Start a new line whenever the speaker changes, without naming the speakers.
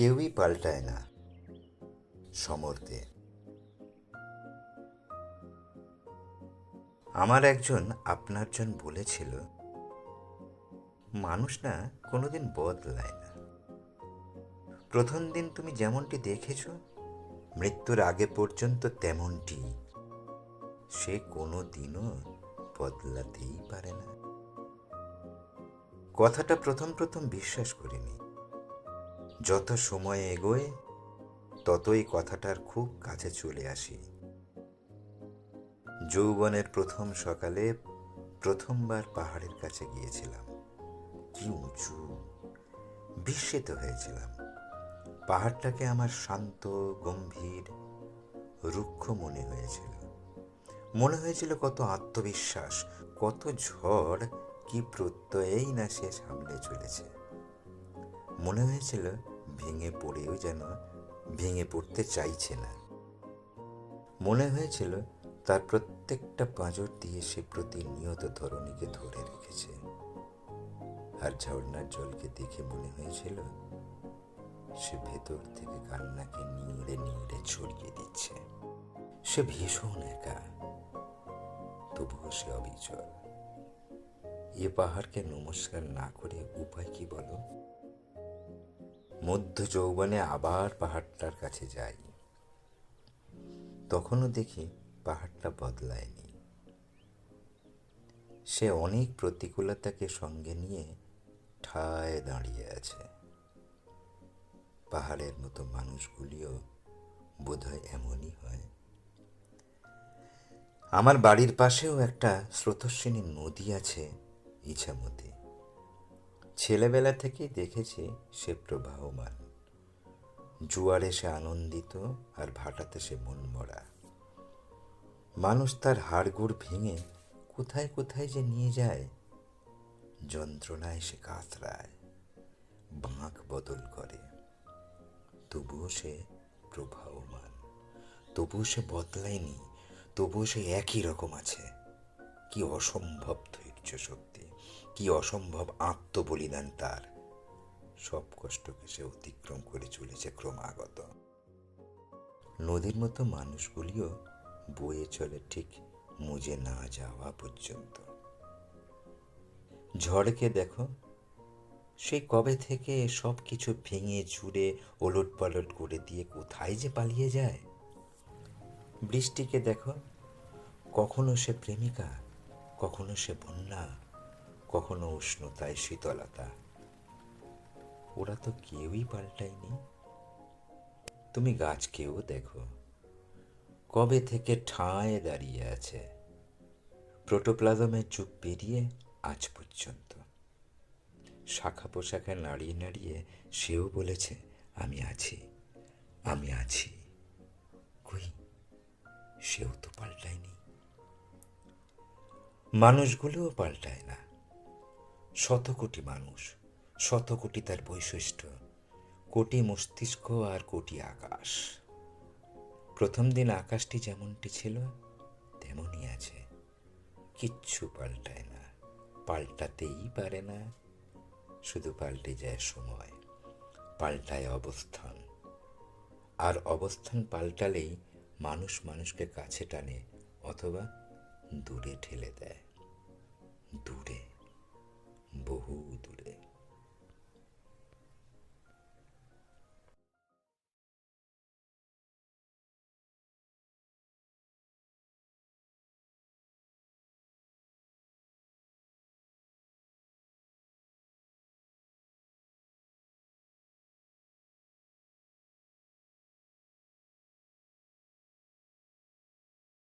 কেউই পাল্টায় না, সমর্থে। আমার একজন আপনারজন বলেছিল, মানুষ না কোনোদিন বদলায় না। প্রথম দিন তুমি যেমনটি দেখেছ, মৃত্যুর আগে পর্যন্ত তেমনটি। সে কোনো দিনও বদলাতেই পারে না। কথাটা প্রথম প্রথম বিশ্বাস করিনি। যত সময় এগোয়, ততই কথাটার খুব কাছে চলে আসি। যৌবনের প্রথম সকালে প্রথমবার পাহাড়ের কাছে গিয়েছিলাম। কি উঁচু, বিস্মিত হয়েছিলাম। পাহাড়টাকে আমার শান্ত, গম্ভীর, রুক্ষ মনে হয়েছিল। মনে হয়েছিল কত আত্মবিশ্বাস, কত ঝড়, কি প্রত্যয়েই না সে সামলে চলেছে। মনে হয়েছিল ভেঙে পড়েও যেন ভেঙে পড়তে চাইছে না। মনে হয়েছিল তার প্রত্যেকটা পাঁজর দিয়ে সে প্রতিনিয়ত ধরণীকে ধরে রেখেছে। আর ঝর্ণার জলকে দেখে মনে হয়েছিল সে ভেতর থেকে কান্নাকে নিংড়ে নিংড়ে ছড়িয়ে দিচ্ছে। সে ভীষণ একা। তবুও সে অবিচল। এ পাহাড়কে নমস্কার না করে উপায় মধ্য যৌবনে আবার পাহাড়টার কাছে যাই। তখনও দেখি পাহাড়টা বদলায়নি। সে অনেক প্রতিকূলতাকে সঙ্গে নিয়ে ঠায় দাঁড়িয়ে আছে। পাহাড়ের মতো মানুষগুলিও বোধহয় এমনই হয়। আমার বাড়ির পাশেও একটা স্রোতস্বিনী নদী আছে ইছামতি। ছেলেবেলা থেকেই দেখেছি সে প্রবাহমান। জুয়ারে সে আনন্দিত আর ভাটাতে সে মনমরা। মানুষ তার হাড়গোড় ভেঙে কোথায় কোথায় যে নিয়ে যায়, যন্ত্রণায় সে কাতরায়, বাঁক বদল করে। তবুও সে প্রবাহমান, তবুও সে বদলায়নি, তবুও সে একই রকম আছে। কি অসম্ভব ধৈর্য শক্তি। কি অসম্ভব আত্মবলিদান তার। সব কষ্টকে সে অতিক্রম করে চলেছে ক্রমাগত। নদীর মতো মানুষগুলিও বয়ে চলে ঠিক মুজে না যাওয়া পর্যন্ত। ঝড়কে দেখো সেই কবে থেকে সব কিছু ভেঙে চুরে ওলট পালট করে দিয়ে কোথায় যে পালিয়ে যায়? বৃষ্টিকে দেখো, কখনো সে প্রেমিকা, কখনো সে বন্যা কখনো উষ্ণতায় শীতলতা। ওরা তো কেউই পাল্টায়নি। তুমি গাছকেও দেখো। কবে থেকে ঠাঁয়ে দাঁড়িয়ে আছে? প্রোটোপ্লাজমের যুগ পেরিয়ে আজ পর্যন্ত। শাখা পোশাখে নাড়িয়ে নাড়িয়ে সেও বলেছে, আমি আছি আমি আছি। কই, সেও তো পাল্টায়নি। মানুষগুলোও পাল্টায় না। শত কোটি মানুষ, শত কোটি তার বৈশিষ্ট্য, কোটি মস্তিষ্ক আর কোটি আকাশ। প্রথম দিন আকাশটি যেমনটি ছিল, তেমনই আছে। কিচ্ছু পাল্টায় না, পাল্টাতেই পারে না। শুধু পাল্টে যায় সময়, পাল্টায় অবস্থান। আর অবস্থান পাল্টালেই মানুষ মানুষকে কাছে টানে অথবা দূরে ঠেলে দেয়। দূরে।